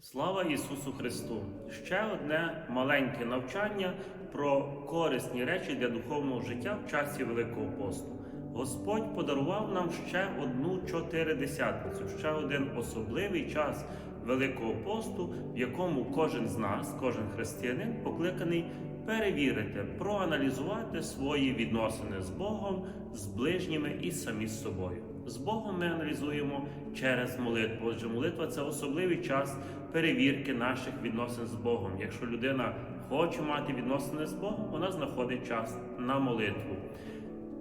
Слава Ісусу Христу! Ще одне маленьке навчання про корисні речі для духовного життя в часі Великого посту. Господь подарував нам ще одну чотиридесятницю, ще один особливий час Великого посту, в якому кожен з нас, кожен християнин, покликаний перевірити, проаналізувати свої відносини з Богом, з ближніми і самі з собою. З Богом ми аналізуємо через молитву. Отже, молитва це особливий час перевірки наших відносин з Богом. Якщо людина хоче мати відносини з Богом, вона знаходить час на молитву.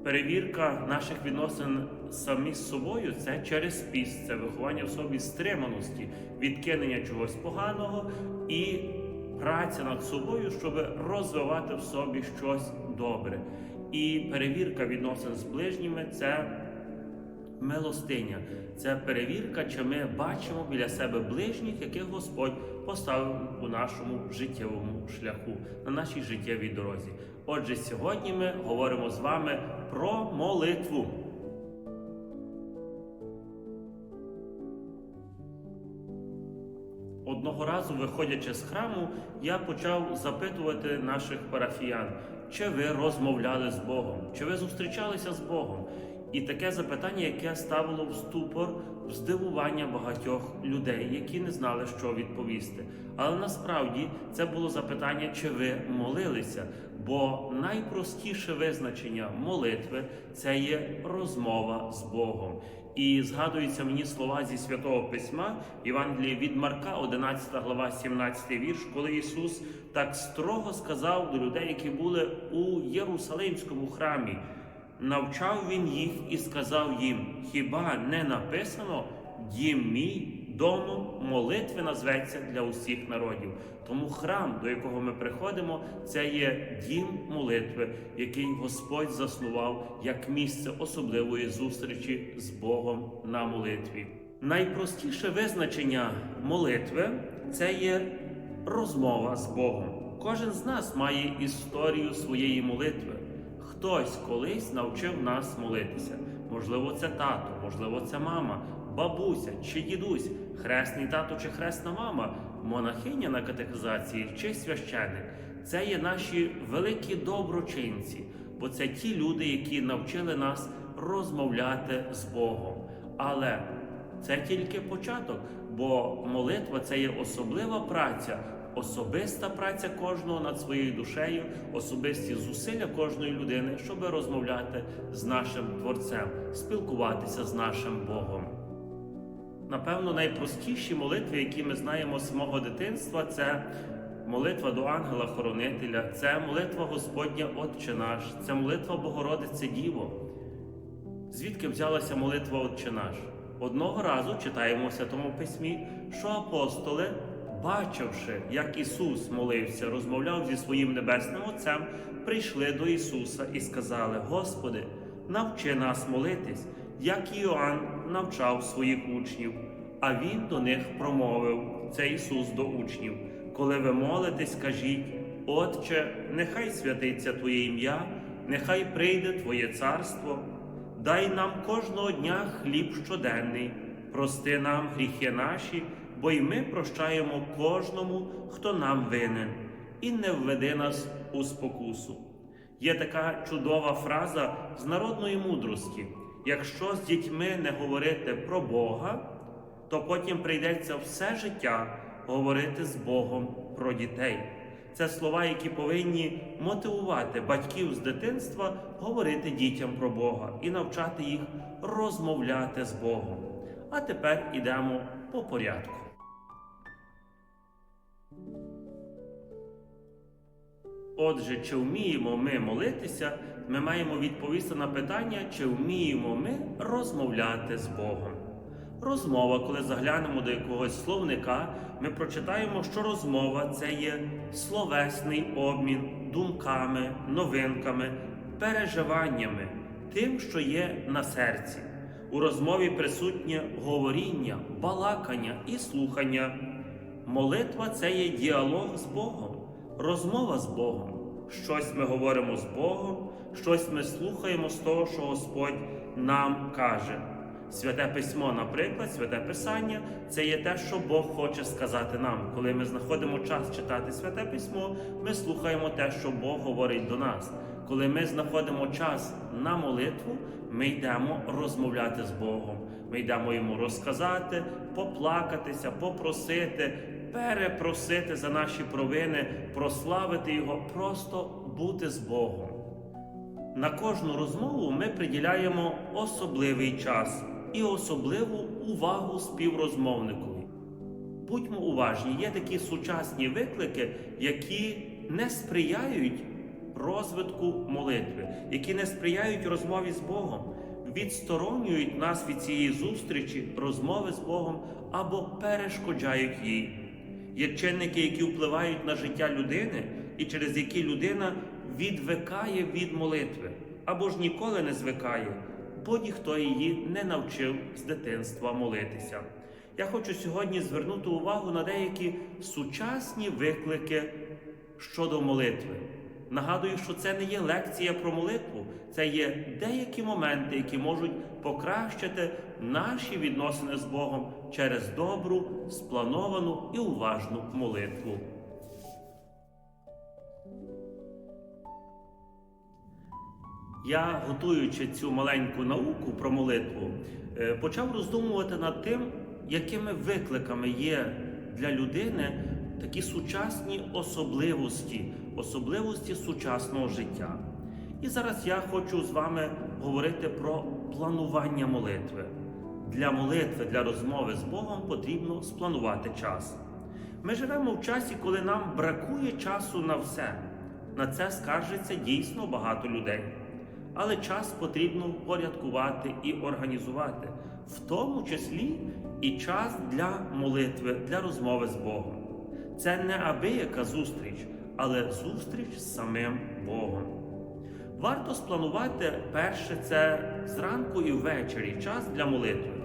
Перевірка наших відносин самі з собою це через піст, це виховання в собі стриманості, відкинення чогось поганого і праця над собою, щоб розвивати в собі щось добре. І перевірка відносин з ближніми це милостиня. Це перевірка, чи ми бачимо біля себе ближніх, яких Господь поставив у нашому життєвому шляху, на нашій життєвій дорозі. Отже, сьогодні ми говоримо з вами про молитву. Одного разу, виходячи з храму, я почав запитувати наших парафіян, чи ви розмовляли з Богом, чи ви зустрічалися з Богом. І таке запитання, яке ставило в ступор в здивування багатьох людей, які не знали, що відповісти. Але насправді це було запитання, чи ви молилися. Бо найпростіше визначення молитви це є розмова з Богом. І згадуються мені слова зі святого письма Євангелія від Марка, 11 глава, 17 вірш, коли Ісус так строго сказав до людей, які були у Єрусалимському храмі. Навчав він їх і сказав їм: Хіба не написано дім мій домом молитви назветься для усіх народів? Тому храм, до якого ми приходимо, це є дім молитви, який Господь заснував як місце особливої зустрічі з Богом на молитві. Найпростіше визначення молитви це є розмова з Богом. Кожен з нас має історію своєї молитви. Хтось колись навчив нас молитися. Можливо, це тато, можливо, це мама, бабуся чи дідусь, хресний тато чи хресна мама, монахиня на катехизації чи священник. Це є наші великі доброчинці, бо це ті люди, які навчили нас розмовляти з Богом. Але це тільки початок, бо молитва це є особлива праця, особиста праця кожного над своєю душею, особисті зусилля кожної людини, щоб розмовляти з нашим Творцем, спілкуватися з нашим Богом. Напевно, найпростіші молитви, які ми знаємо з мого дитинства, це молитва до ангела-хоронителя, це молитва Господня Отче наш, це молитва Богородице Діво. Звідки взялася молитва Отче наш? Одного разу читаємо в Святому Письмі, що апостоли, бачивши, як Ісус молився, розмовляв зі своїм небесним Отцем, прийшли до Ісуса і сказали: Господи, навчи нас молитись, як Іоанн навчав своїх учнів. А Він до них промовив це Ісус до учнів. Коли ви молитесь, кажіть, Отче, нехай святиться Твоє ім'я, нехай прийде Твоє царство. Дай нам кожного дня хліб щоденний, прости нам гріхи наші, бо й ми прощаємо кожному, хто нам винен, і не введи нас у спокусу. Є така чудова фраза з народної мудрості: якщо з дітьми не говорити про Бога, то потім прийдеться все життя говорити з Богом про дітей. Це слова, які повинні мотивувати батьків з дитинства говорити дітям про Бога і навчати їх розмовляти з Богом. А тепер ідемо по порядку. Отже, чи вміємо ми молитися, ми маємо відповісти на питання, чи вміємо ми розмовляти з Богом. Розмова, коли заглянемо до якогось словника, ми прочитаємо, що розмова це є словесний обмін думками, новинками, переживаннями, тим, що є на серці. У розмові присутнє говоріння, балакання і слухання. Молитва це є діалог з Богом, розмова з Богом. щось ми говоримо з Богом, щось ми слухаємо з того, що Господь нам каже. Святе письмо, наприклад, святе Писання це є те, що Бог хоче сказати нам. Коли ми знаходимо час читати святе письмо, ми слухаємо те, що Бог говорить до нас. Коли ми знаходимо час на молитву, ми йдемо розмовляти з Богом. Ми йдемо йому розказати, поплакатися, попросити, перепросити за наші провини, прославити Його, просто бути з Богом. На кожну розмову ми приділяємо особливий час і особливу увагу співрозмовникові. Будьмо уважні, є такі сучасні виклики, які не сприяють розвитку молитви, які не сприяють розмові з Богом, відсторонюють нас від цієї зустрічі, розмови з Богом або перешкоджають їй. Є чинники, які впливають на життя людини, і через які людина відвикає від молитви або ж ніколи не звикає, бо ніхто її не навчив з дитинства молитися. Я хочу сьогодні звернути увагу на деякі сучасні виклики щодо молитви. Нагадую, що це не є лекція про молитву, це є деякі моменти, які можуть покращити наші відносини з Богом через добру, сплановану і уважну молитву. Я, готуючи цю маленьку науку про молитву, е, почав роздумувати над тим, якими викликами є для людини такі сучасні особливості, особливості сучасного життя. І зараз я хочу з вами говорити про планування молитви. Для молитви, для розмови з Богом потрібно спланувати час. Ми живемо в часі, коли нам бракує часу на все. На це скаржиться дійсно багато людей. Але час потрібно впорядкувати і організувати, в тому числі і час для молитви, для розмови з Богом. Це не абияка зустріч, але зустріч з самим Богом. Варто спланувати перше це зранку і ввечері час для молитви.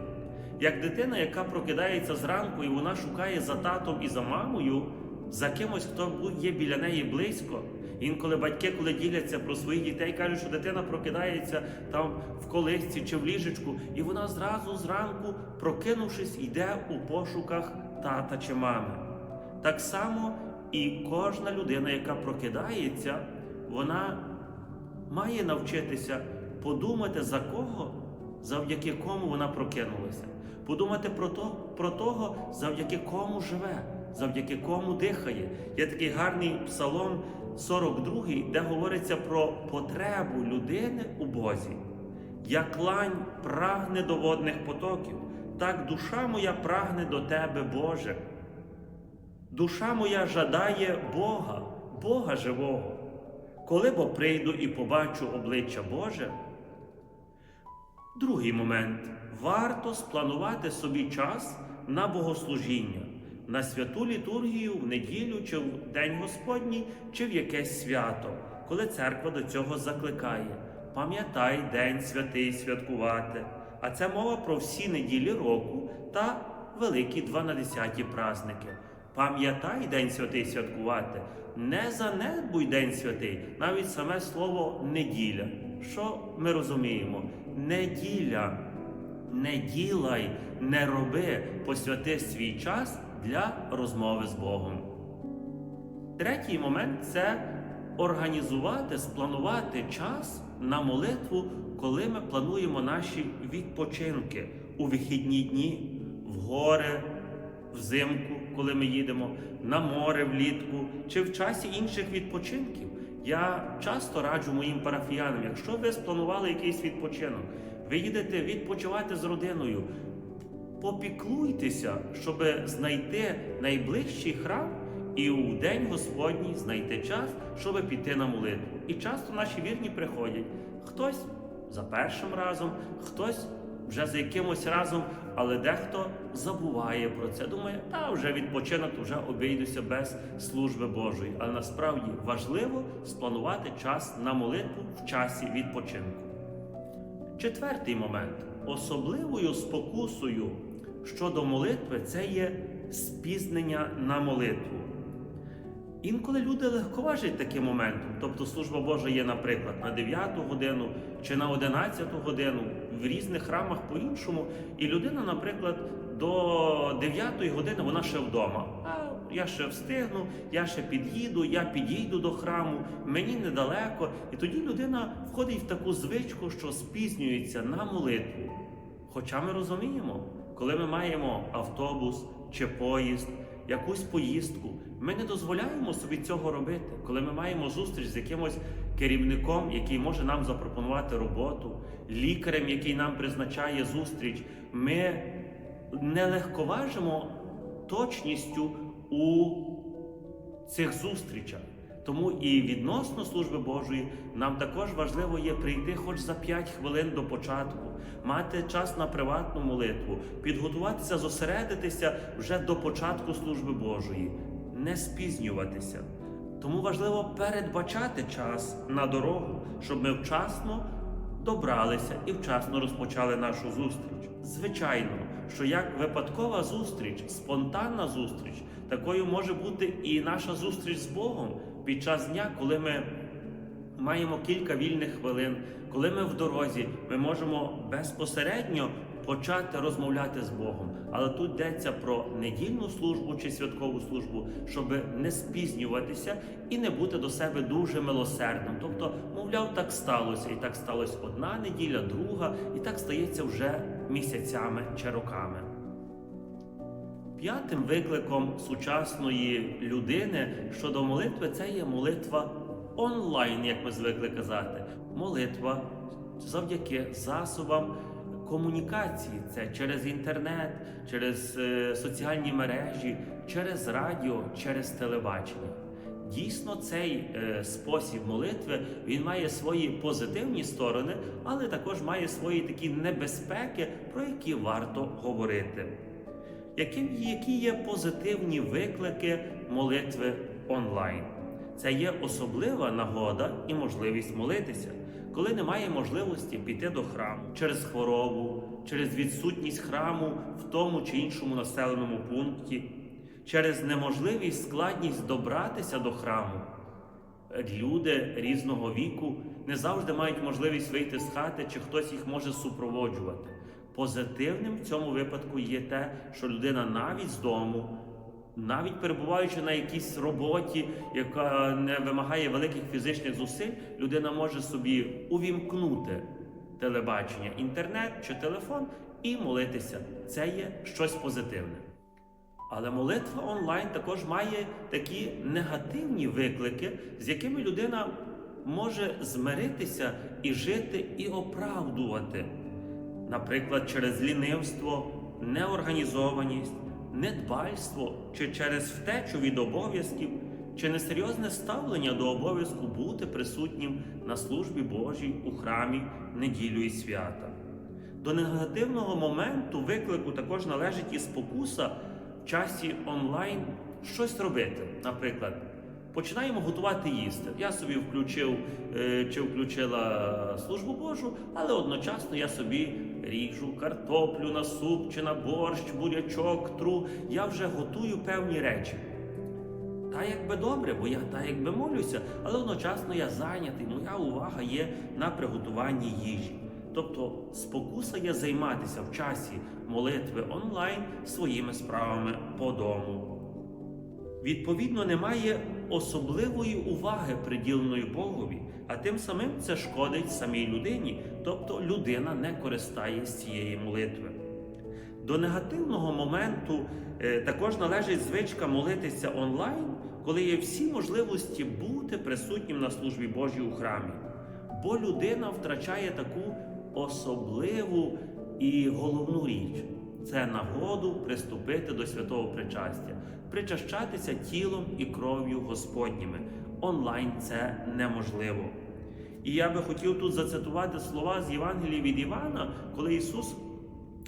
Як дитина, яка прокидається зранку і вона шукає за татом і за мамою, за кимось, хто є біля неї близько. Інколи батьки, коли діляться про своїх дітей, кажуть, що дитина прокидається там в колисці чи в ліжечку, і вона зразу зранку, прокинувшись, йде у пошуках тата чи мами. Так само і кожна людина, яка прокидається, вона має навчитися подумати за кого, завдяки кому вона прокинулася, подумати про, то, про того, завдяки кому живе, завдяки кому дихає. Є такий гарний псалом 42, де говориться про потребу людини у Бозі. Як лань прагне до водних потоків, так душа моя прагне до Тебе, Боже. Душа моя жадає Бога, Бога живого. Коли бо прийду і побачу обличчя Боже. Другий момент. Варто спланувати собі час на богослужіння, на святу літургію в неділю, чи в День Господній, чи в якесь свято, коли церква до цього закликає. Пам'ятай День святий святкувати. А це мова про всі неділі року та великі 12 праздники. Пам'ятай День святий святкувати, не занедбуй День святий, навіть саме слово неділя. Що ми розуміємо? Неділя. Не ділай, не роби, посвяти свій час для розмови з Богом. Третій момент це організувати, спланувати час на молитву, коли ми плануємо наші відпочинки у вихідні дні, в гори, взимку, коли ми їдемо, на море влітку чи в часі інших відпочинків. Я часто раджу моїм парафіянам, якщо ви спланували якийсь відпочинок, ви їдете відпочивати з родиною, попіклуйтеся, щоб знайти найближчий храм і у День Господній знайти час, щоб піти на молитву. І часто наші вірні приходять. Хтось за першим разом, хтось вже за якимось разом, але дехто забуває про це. Думає, та вже відпочинок, вже обійдуся без служби Божої. Але насправді важливо спланувати час на молитву в часі відпочинку. Четвертий момент. Особливою спокусою щодо молитви це є спізнення на молитву. Інколи люди легковажать таким моментом. Тобто служба Божа є, наприклад, на 9 годину чи на 11 годину, в різних храмах по-іншому. І людина, наприклад, до 9 години вона ще вдома. Я ще встигну, я ще під'їду, я підійду до храму, мені недалеко. І тоді людина входить в таку звичку, що спізнюється на молитву. Хоча ми розуміємо, коли ми маємо автобус чи поїзд, якусь поїздку, ми не дозволяємо собі цього робити. Коли ми маємо зустріч з якимось керівником, який може нам запропонувати роботу, лікарем, який нам призначає зустріч, ми не легковажимо точністю у цих зустрічах. Тому і відносно служби Божої нам також важливо є прийти хоч за 5 хвилин до початку, мати час на приватну молитву, підготуватися, зосередитися вже до початку служби Божої, не спізнюватися. Тому важливо передбачати час на дорогу, щоб ми вчасно добралися і вчасно розпочали нашу зустріч. Звичайно, що як випадкова зустріч, спонтанна зустріч, такою може бути і наша зустріч з Богом під час дня, коли ми маємо кілька вільних хвилин, коли ми в дорозі, ми можемо безпосередньо почати розмовляти з Богом. Але тут йдеться про недільну службу чи святкову службу, щоб не спізнюватися і не бути до себе дуже милосердним. Тобто, мовляв, так сталося, і так сталося одна неділя, друга, і так стається вже місяцями чи роками. П'ятим викликом сучасної людини щодо молитви це є молитва онлайн, як ми звикли казати. Молитва завдяки засобам комунікації. Це через інтернет, через е, соціальні мережі, через радіо, через телебачення. Дійсно, цей е, спосіб молитви він має свої позитивні сторони, але також має свої такі небезпеки, про які варто говорити. Які, є позитивні виклики молитви онлайн? Це є особлива нагода і можливість молитися, коли немає можливості піти до храму через хворобу, через відсутність храму в тому чи іншому населеному пункті, через неможливість складність добратися до храму. Люди різного віку не завжди мають можливість вийти з хати, чи хтось їх може супроводжувати. Позитивним в цьому випадку є те, що людина навіть з дому, навіть перебуваючи на якійсь роботі, яка не вимагає великих фізичних зусиль, людина може собі увімкнути телебачення, інтернет чи телефон і молитися. Це є щось позитивне. Але молитва онлайн також має такі негативні виклики, з якими людина може змиритися і жити, і оправдувати. Наприклад, через лінивство, неорганізованість, недбальство чи через втечу від обов'язків, чи несерйозне ставлення до обов'язку бути присутнім на службі Божій у храмі неділю і свята. До негативного моменту виклику також належить і спокуса в часі онлайн щось робити. Наприклад, починаємо готувати їсти. Я собі включив е, чи включила службу Божу, але одночасно я собі ріжу картоплю на суп чи на борщ, бурячок, тру. Я вже готую певні речі. Та якби добре, бо я та якби молюся, але одночасно я зайнятий, моя увага є на приготуванні їжі. Тобто спокуса є займатися в часі молитви онлайн своїми справами по дому. Відповідно, немає особливої уваги приділеної Богові, а тим самим це шкодить самій людині, тобто людина не користає з цієї молитви. До негативного моменту е, також належить звичка молитися онлайн, коли є всі можливості бути присутнім на службі Божій у храмі. Бо людина втрачає таку особливу і головну річ це нагоду приступити до святого причастя, причащатися тілом і кров'ю Господніми. Онлайн це неможливо. І я би хотів тут зацитувати слова з Євангелії від Івана, коли Ісус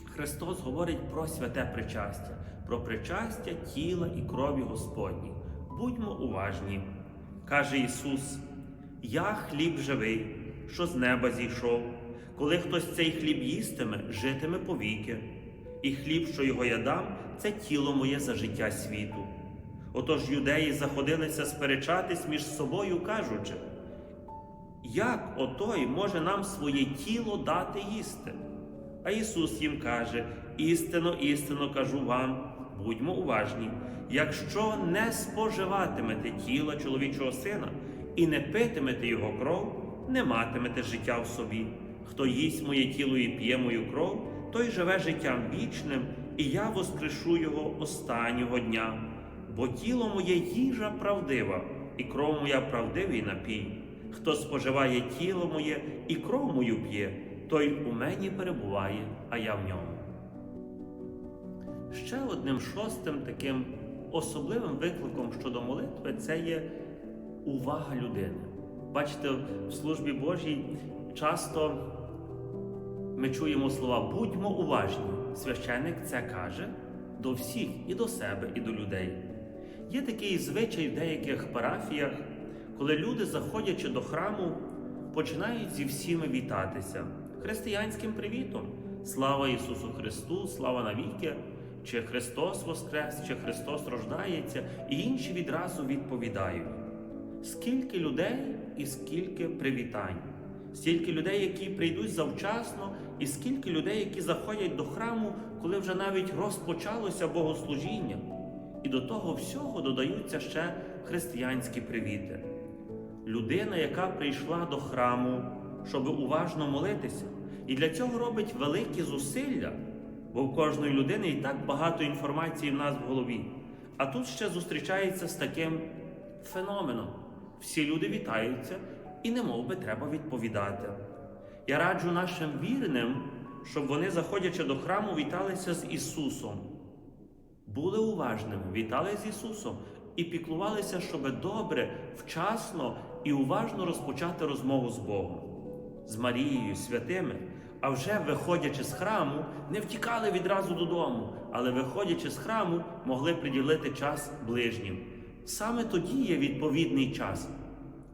Христос говорить про святе причастя, про причастя тіла і крові Господні. Будьмо уважні. Каже Ісус: Я хліб живий, що з неба зійшов. Коли хтось цей хліб їстиме, житиме повіки. І хліб, що його я дам, це тіло моє за життя світу. Отож юдеї заходилися сперечатись між собою, кажучи, як отой може нам своє тіло дати їсти? А Ісус їм каже: істинно, істинно кажу вам, будьмо уважні, якщо не споживатимете тіла чоловічого сина і не питимете його кров, не матимете життя в собі. Хто їсть моє тіло і п'є мою кров, той живе життям вічним, і я воскрешу його останнього дня. Бо тіло моє їжа правдива, і кров моя правдивий напій. Хто споживає тіло моє і кров мою п'є, той у мені перебуває, а я в ньому. Ще одним шостим таким особливим викликом щодо молитви це є увага людини. Бачите, в службі Божій часто ми чуємо слова будьмо уважні. Священник це каже до всіх, і до себе, і до людей. Є такий звичай в деяких парафіях, коли люди, заходячи до храму, починають зі всіми вітатися християнським привітом. Слава Ісусу Христу, слава навіки, чи Христос Воскрес, чи Христос рождається, і інші відразу відповідають. Скільки людей і скільки привітань, стільки людей, які прийдуть завчасно, і скільки людей, які заходять до храму, коли вже навіть розпочалося богослужіння. І до того всього додаються ще християнські привіти. Людина, яка прийшла до храму, щоб уважно молитися, і для цього робить великі зусилля, бо в кожної людини і так багато інформації в нас в голові. А тут ще зустрічається з таким феноменом. Всі люди вітаються, і не би треба відповідати. Я раджу нашим вірним, щоб вони, заходячи до храму, віталися з Ісусом. Були уважними, вітали з Ісусом і піклувалися, щоб добре, вчасно і уважно розпочати розмову з Богом, з Марією, святими. А вже виходячи з храму, не втікали відразу додому, але виходячи з храму, могли приділити час ближнім. Саме тоді є відповідний час.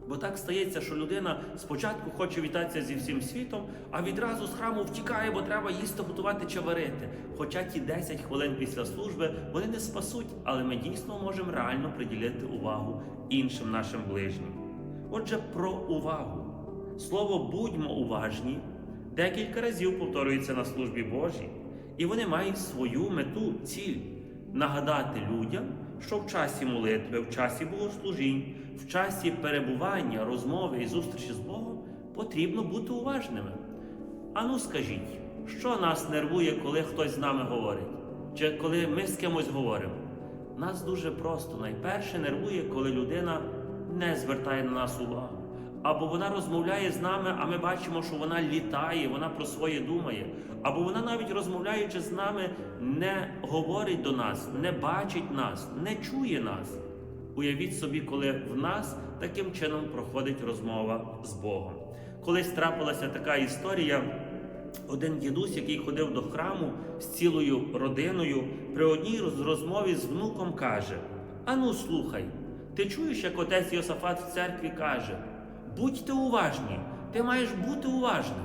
Бо так стається, що людина спочатку хоче вітатися зі всім світом, а відразу з храму втікає, бо треба їсти, готувати чи варити. Хоча ті 10 хвилин після служби вони не спасуть, але ми дійсно можемо реально приділити увагу іншим нашим ближнім. Отже, про увагу. Слово будьмо уважні декілька разів повторюється на службі Божій, і вони мають свою мету, ціль нагадати людям, що в часі молитви, в часі богослужінь, в часі перебування, розмови і зустрічі з Богом потрібно бути уважними. Ану, скажіть, що нас нервує, коли хтось з нами говорить, чи коли ми з кимось говоримо? Нас дуже просто. Найперше нервує, коли людина не звертає на нас увагу. Або вона розмовляє з нами, а ми бачимо, що вона літає, вона про своє думає. Або вона навіть розмовляючи з нами, не говорить до нас, не бачить нас, не чує нас. Уявіть собі, коли в нас таким чином проходить розмова з Богом. Колись трапилася така історія. Один дідусь, який ходив до храму з цілою родиною, при одній розмові з внуком каже: Ану, слухай, ти чуєш, як отець Йосафат в церкві каже: Будьте уважні, ти маєш бути уважним.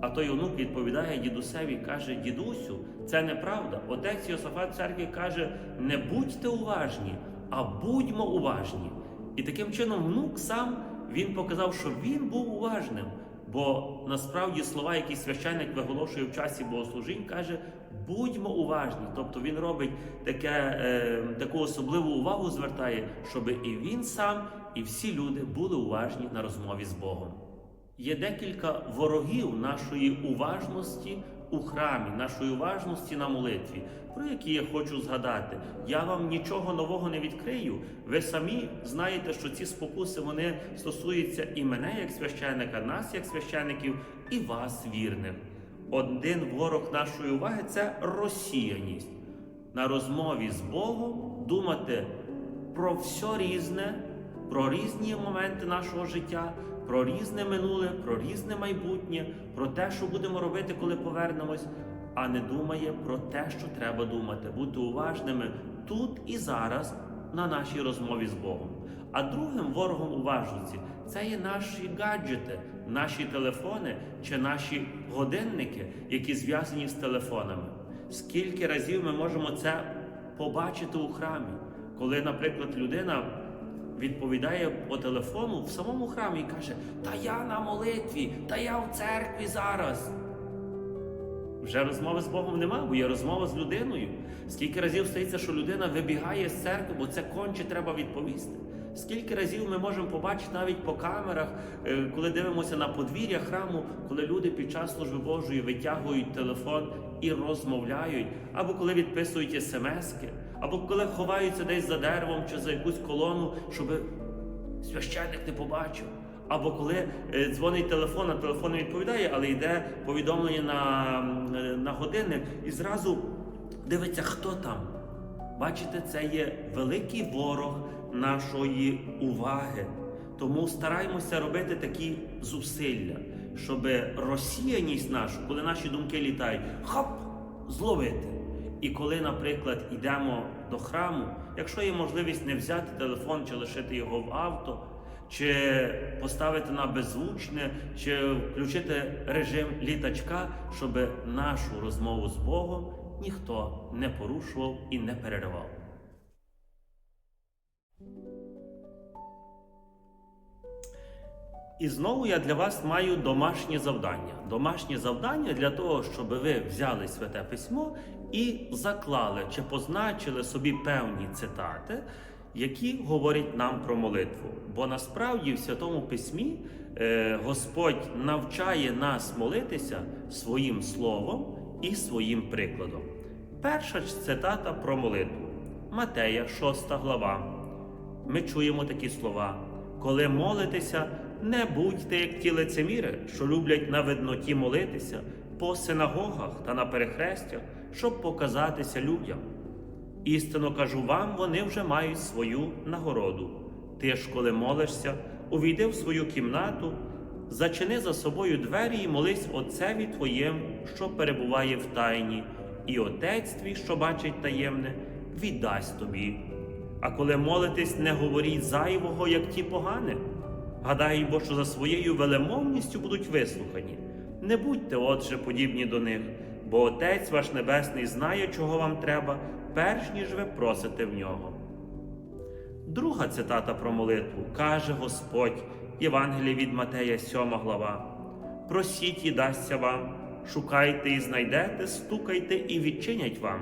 А той онук відповідає дідусеві, каже: Дідусю, це неправда. Отець Йосафат церкві каже: не будьте уважні, а будьмо уважні. І таким чином внук сам він показав, що він був уважним. Бо насправді слова, які священник виголошує в часі богослужінь, каже: будьмо уважні. Тобто він робить таке, е, таку особливу увагу, звертає, щоб і він сам, і всі люди були уважні на розмові з Богом. Є декілька ворогів нашої уважності у храмі, нашої уважності на молитві, про які я хочу згадати. Я вам нічого нового не відкрию. Ви самі знаєте, що ці спокуси вони стосуються і мене як священника, нас як священиків, і вас, вірних. Один ворог нашої уваги це розсіяність. На розмові з Богом думати про все різне, про різні моменти нашого життя, про різне минуле, про різне майбутнє, про те, що будемо робити, коли повернемось, а не думає про те, що треба думати, бути уважними тут і зараз на нашій розмові з Богом. А другим ворогом уважності це є наші гаджети, наші телефони чи наші годинники, які зв'язані з телефонами. Скільки разів ми можемо це побачити у храмі? Коли, наприклад, людина відповідає по телефону в самому храмі і каже: Та я на молитві, та я в церкві зараз. Вже розмови з Богом нема, бо є розмова з людиною. Скільки разів стається, що людина вибігає з церкви, бо це конче треба відповісти. Скільки разів ми можемо побачити навіть по камерах, е, коли дивимося на подвір'я храму, коли люди під час служби Божої витягують телефон і розмовляють, або коли відписують смски, або коли ховаються десь за деревом чи за якусь колону, щоб священник не побачив. Або коли е, дзвонить телефон, а телефон не відповідає, але йде повідомлення на, м, на годинник і зразу дивиться, хто там. Бачите, це є великий ворог нашої уваги. Тому стараємося робити такі зусилля, щоб розсіяність нашу, коли наші думки літають, хоп, зловити. І коли, наприклад, йдемо до храму, якщо є можливість не взяти телефон чи лишити його в авто, чи поставити на беззвучне, чи включити режим літачка, щоб нашу розмову з Богом ніхто не порушував і не переривав. І знову я для вас маю домашнє завдання. Домашнє завдання для того, щоб ви взяли святе письмо і заклали чи позначили собі певні цитати, які говорять нам про молитву. Бо насправді в святому письмі е, Господь навчає нас молитися своїм словом і своїм прикладом. Перша цитата про молитву Матея, 6 глава. Ми чуємо такі слова: коли молитеся, не будьте як ті лицеміри, що люблять на видноті молитися по синагогах та на перехрестях, щоб показатися людям. Істинно кажу вам, вони вже мають свою нагороду. Ти ж, коли молишся, увійди в свою кімнату, зачини за собою двері і молись Отцеві Твоєму, що перебуває в тайні, і Отець твій, що бачить таємне, віддасть тобі. А коли молитесь, не говоріть зайвого, як ті погане. Гадаю, бо що за своєю велемовністю будуть вислухані. Не будьте, отже, подібні до них, бо Отець ваш Небесний знає, чого вам треба, перш ніж ви просите в нього. Друга цитата про молитву каже Господь, Євангеліє від Матея, 7 глава: Просіть і дасться вам, шукайте і знайдете, стукайте і відчинять вам.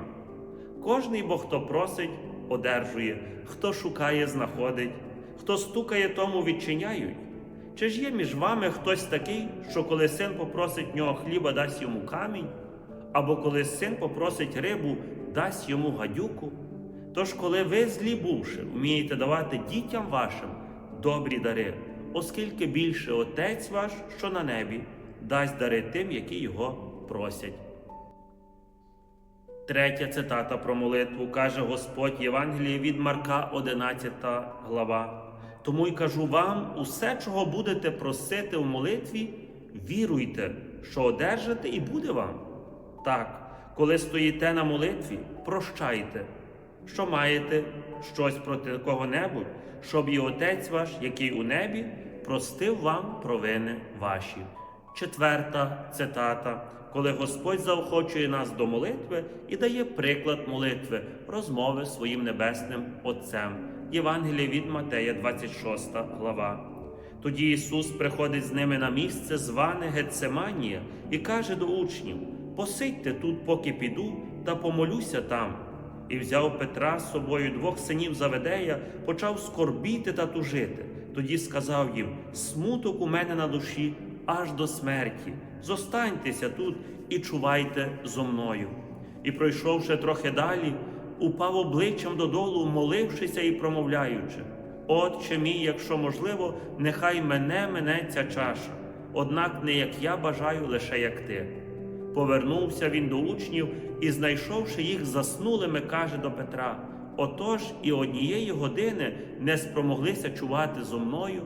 Кожний бо хто просить, одержує, хто шукає, знаходить, хто стукає, тому відчиняють. Чи ж є між вами хтось такий, що коли син попросить нього хліба, дасть йому камінь, або коли син попросить рибу, дасть йому гадюку? Тож, коли ви, злі бувши, вмієте давати дітям вашим добрі дари, оскільки більше Отець ваш, що на небі, дасть дари тим, які його просять. Третя цитата про молитву каже Господь Євангеліє від Марка, 11 глава. Тому й кажу вам, усе, чого будете просити в молитві, віруйте, що одержите, і буде вам. Так, коли стоїте на молитві, прощайте, що маєте щось проти кого-небудь, щоб і Отець ваш, який у небі, простив вам провини ваші. Четверта цитата, коли Господь заохочує нас до молитви і дає приклад молитви, розмови своїм небесним Отцем. Євангеліє від Матея, 26 глава. Тоді Ісус приходить з ними на місце, зване Гецеманія, і каже до учнів: Посидьте тут, поки піду, та помолюся там. І взяв Петра з собою двох синів Заведея, почав скорбіти та тужити. Тоді сказав їм: Смуток у мене на душі аж до смерті. Зостаньтеся тут і чувайте зо мною. І, пройшовши трохи далі, упав обличчям додолу, молившися і промовляючи: Отче мій, якщо можливо, нехай мене мене ця чаша, однак не як я бажаю, лише як ти. Повернувся він до учнів і, знайшовши їх заснулими, каже до Петра: Отож і однієї години не спромоглися чувати зо мною.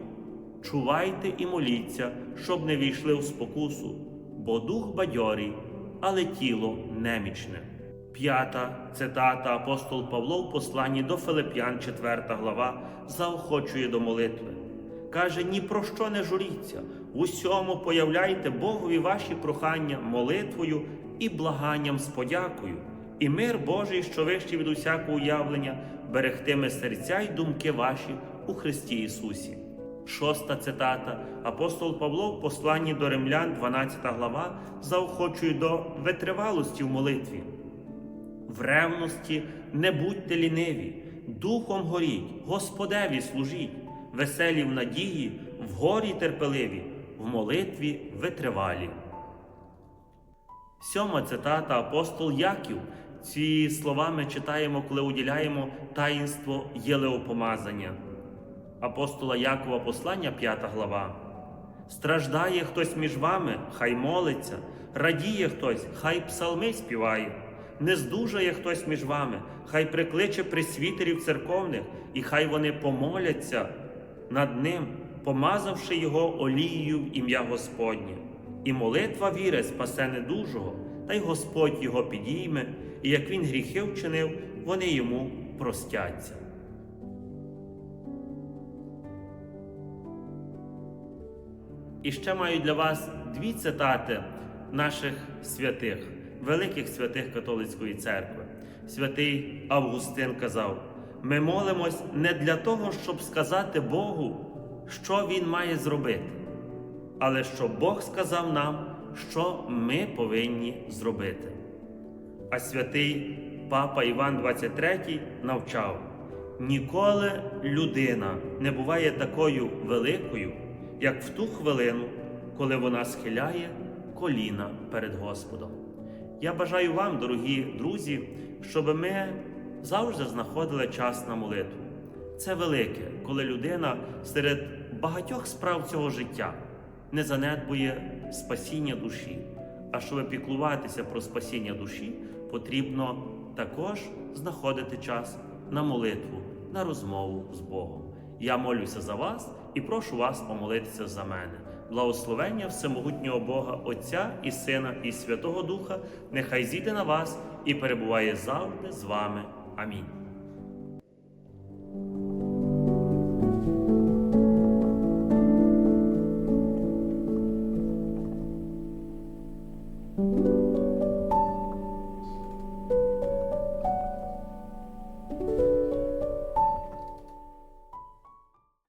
Чувайте і моліться, щоб не війшли в спокусу, бо дух бадьорий, але тіло немічне. П'ята цитата апостол Павло в посланні до Филип'ян, 4 глава, заохочує до молитви. Каже: ні про що не журіться, в усьому появляйте Богові ваші прохання молитвою і благанням з подякою, і мир Божий, що вищий від усякого уявлення, берегтиме серця й думки ваші у Христі Ісусі. Шоста цитата. Апостол Павло в посланні до римлян, 12 глава, заохочує до витривалості в молитві. В ревності не будьте ліниві, духом горіть, Господеві служіть, веселі в надії, в горі терпеливі, в молитві витривалі. Сьома цитата апостол Яків. Ці слова ми читаємо, коли уділяємо таїнство єлеопомазання. Апостола Якова послання, 5 глава. Страждає хтось між вами, хай молиться, радіє хтось, хай псалми співає, не здужає хтось між вами, хай прикличе присвітерів церковних, і хай вони помоляться над ним, помазавши його олією в ім'я Господнє. І молитва віри спасе недужого, та й Господь його підійме, і як він гріхи вчинив, вони йому простяться. І ще маю для вас дві цитати наших святих, великих святих католицької церкви. Святий Августин казав: ми молимось не для того, щоб сказати Богу, що Він має зробити, але щоб Бог сказав нам, що ми повинні зробити. А святий Папа Іван XXIII навчав: ніколи людина не буває такою великою, як в ту хвилину, коли вона схиляє коліна перед Господом. Я бажаю вам, дорогі друзі, щоб ми завжди знаходили час на молитву. Це велике, коли людина серед багатьох справ цього життя не занедбує спасіння душі. А щоб піклуватися про спасіння душі, потрібно також знаходити час на молитву, на розмову з Богом. Я молюся за вас і прошу вас помолитися за мене. Благословення всемогутнього Бога, Отця і Сина, і Святого Духа, нехай зійде на вас і перебуває завжди з вами. Амінь.